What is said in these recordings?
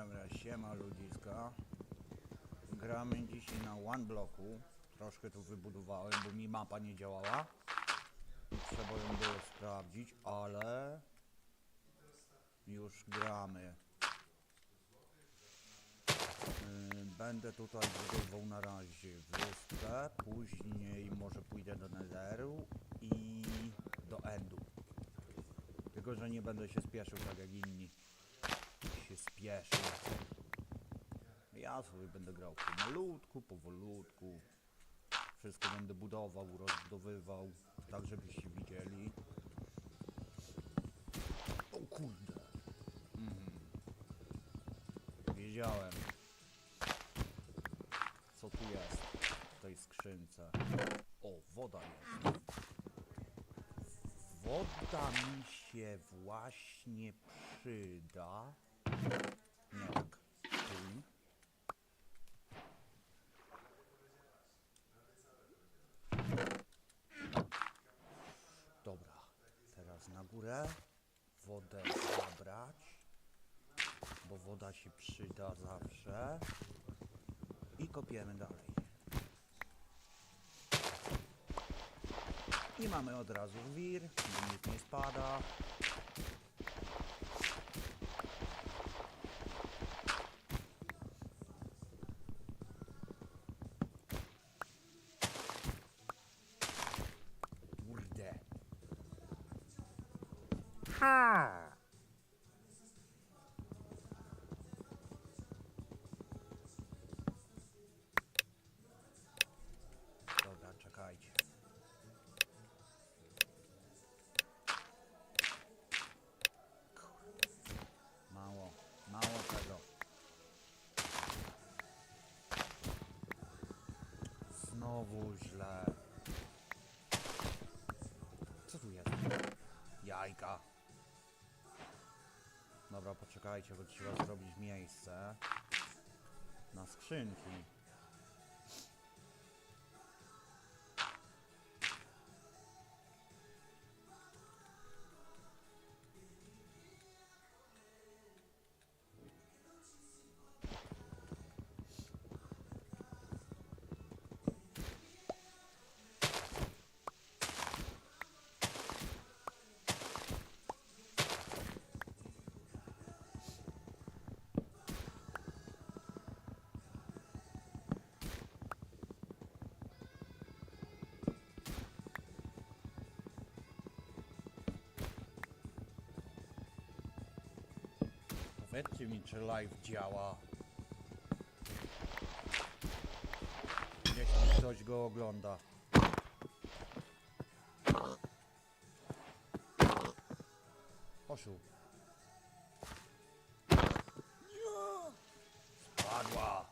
Dobra, siema ludziska. Gramy dzisiaj na one bloku. Troszkę tu wybudowałem, bo mi mapa nie działała. Trzeba ją było sprawdzić, ale już gramy. Yy, Będę tutaj budował na razie wyspę, później może pójdę do Netheru i do Endu. Tylko, że nie będę się spieszył tak jak inni się spieszył. Ja sobie będę grał pomalutku, powolutku. Wszystko będę budował, rozbudowywał, tak żebyście widzieli. O kurde. Mhm. Wiedziałem. Co tu jest w tej skrzynce? O, woda jest. Woda mi się właśnie przyda. Nie tak. Tu. Dobra, teraz na górę. Wodę zabrać, bo woda się przyda zawsze. I kopiemy dalej. I mamy od razu wir, nic nie spada. Znowu źle. Co tu jest? Jajka. Dobra, poczekajcie, bo trzeba zrobić miejsce na skrzynki. Powiedzcie mi, czy live działa. Jeśli ktoś go ogląda. Poszł. Spadła.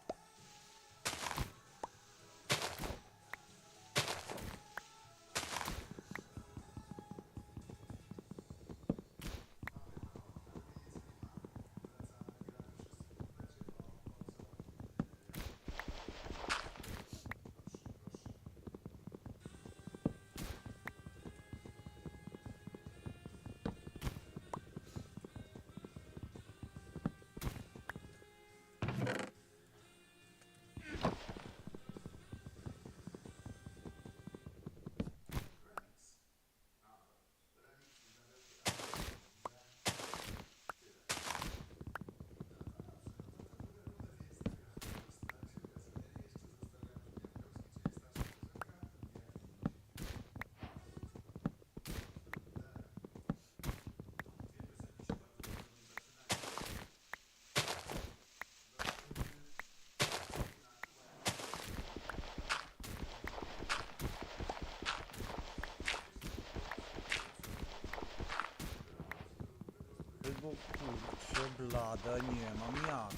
Tego kurczę blada nie mam jak.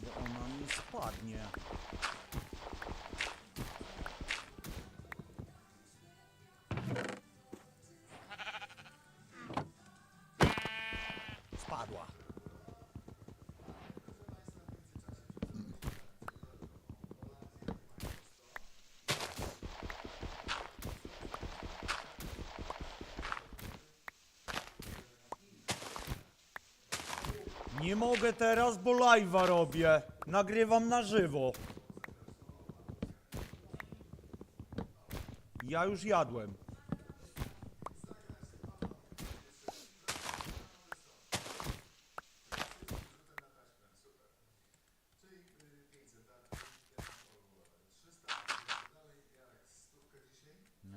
Bo ona mi spadnie. Nie mogę teraz, bo live'a robię. Nagrywam na żywo. Ja już jadłem.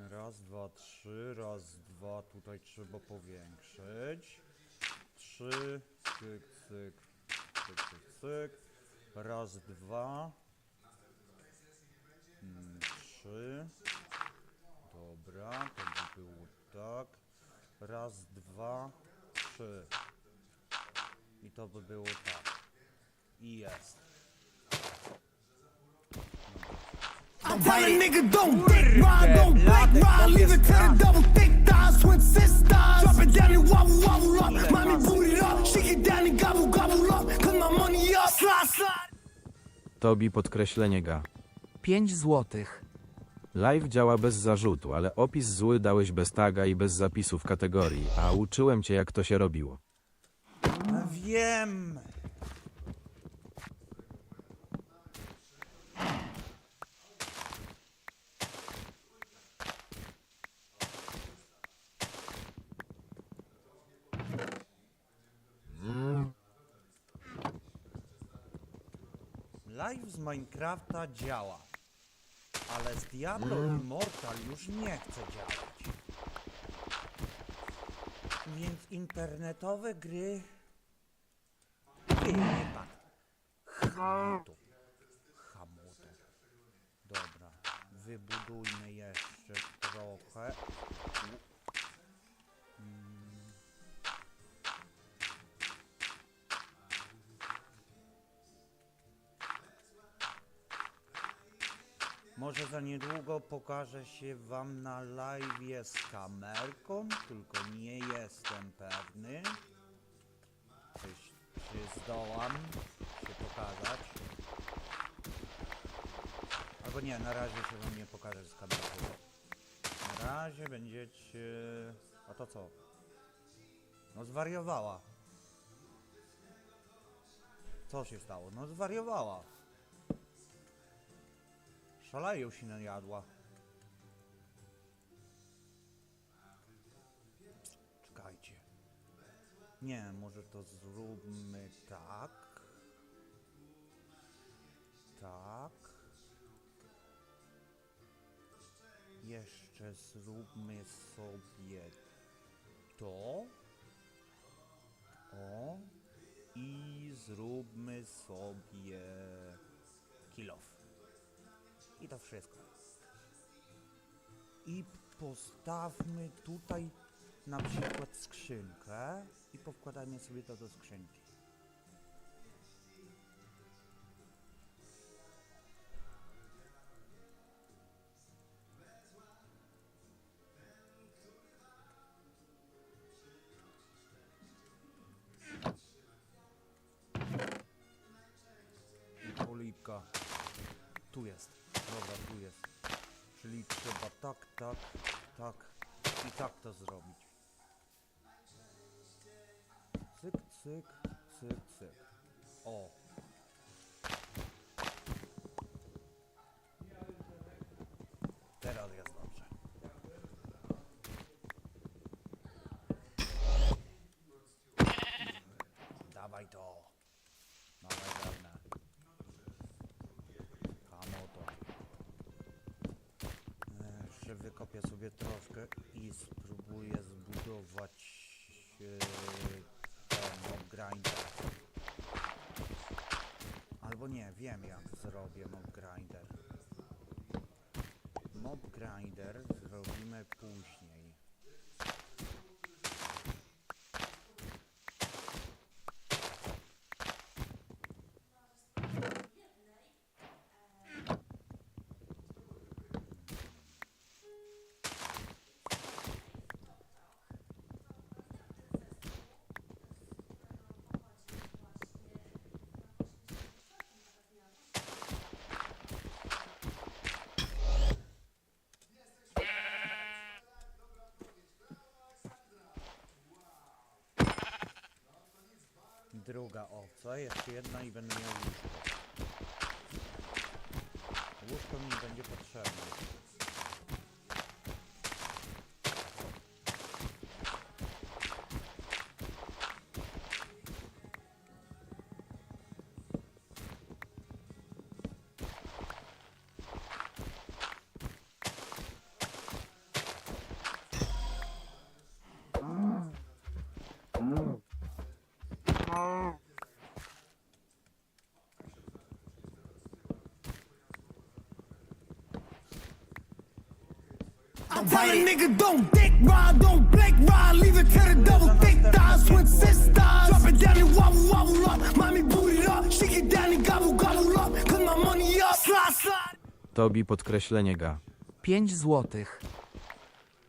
Raz, dwa, trzy, raz, dwa, tutaj trzeba powiększyć. Trzy, cyk, cyk, cyk, cyk, cyk. Raz, dwa. Mm, Trzy. Dobra, to by było tak. Raz, dwa, trzy. I to by było tak. I jest. I tell a nigga don't dick ride, don't black ride, leave it to the double Tobi podkreślenie ga. 5 złotych. Live działa bez zarzutu, ale opis zły dałeś bez taga i bez zapisu w kategorii, a uczyłem cię jak to się robiło. Wiem. Live z Minecrafta działa, ale z Diablo Immortal już nie chce działać. Więc internetowe gry pan. Hamutu. Hamutu. Dobra. Wybudujmy jeszcze trochę. Może za niedługo pokażę się wam na live z kamerką, tylko nie jestem pewny. Czy, czy zdołam się pokazać? Albo nie, na razie się wam nie pokażę z kamerką. Na razie będziecie... A to co? No zwariowała. Co się stało? No zwariowała. Szaleją się najadła. Czekajcie. Nie, może to zróbmy tak. Tak. Jeszcze zróbmy sobie to. O. I zróbmy sobie kilof. I to wszystko. I postawmy tutaj na przykład skrzynkę i powkładajmy sobie to do skrzynki. I polipka. Tu jest. Dobra, tu jest. Czyli trzeba tak, tak, tak i tak to zrobić. Cyk, cyk, cyk, cyk. O. Wykopię sobie troszkę i spróbuję zbudować e, ten grinder. Albo nie, wiem jak zrobię mob grinder. Mob grinder Druga owca, jeszcze jedna i będę miał łóżko. Łóżko mi będzie potrzebne. Tell a nigga don't dick ride, don't blink ride, leave it to the double thick thighs, twin sisters. Drop it down and wobble wobble up, mommy boot it up, shake it down and gobble gobble up, my money up, slide slide. Tobi podkreślenie ga. 5 złotych.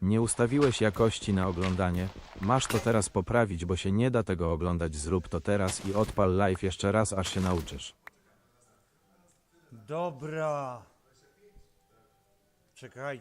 Nie ustawiłeś jakości na oglądanie? Masz to teraz poprawić, bo się nie da tego oglądać. Zrób to teraz i odpal live jeszcze raz, aż się nauczysz. Dobra. Czekaj.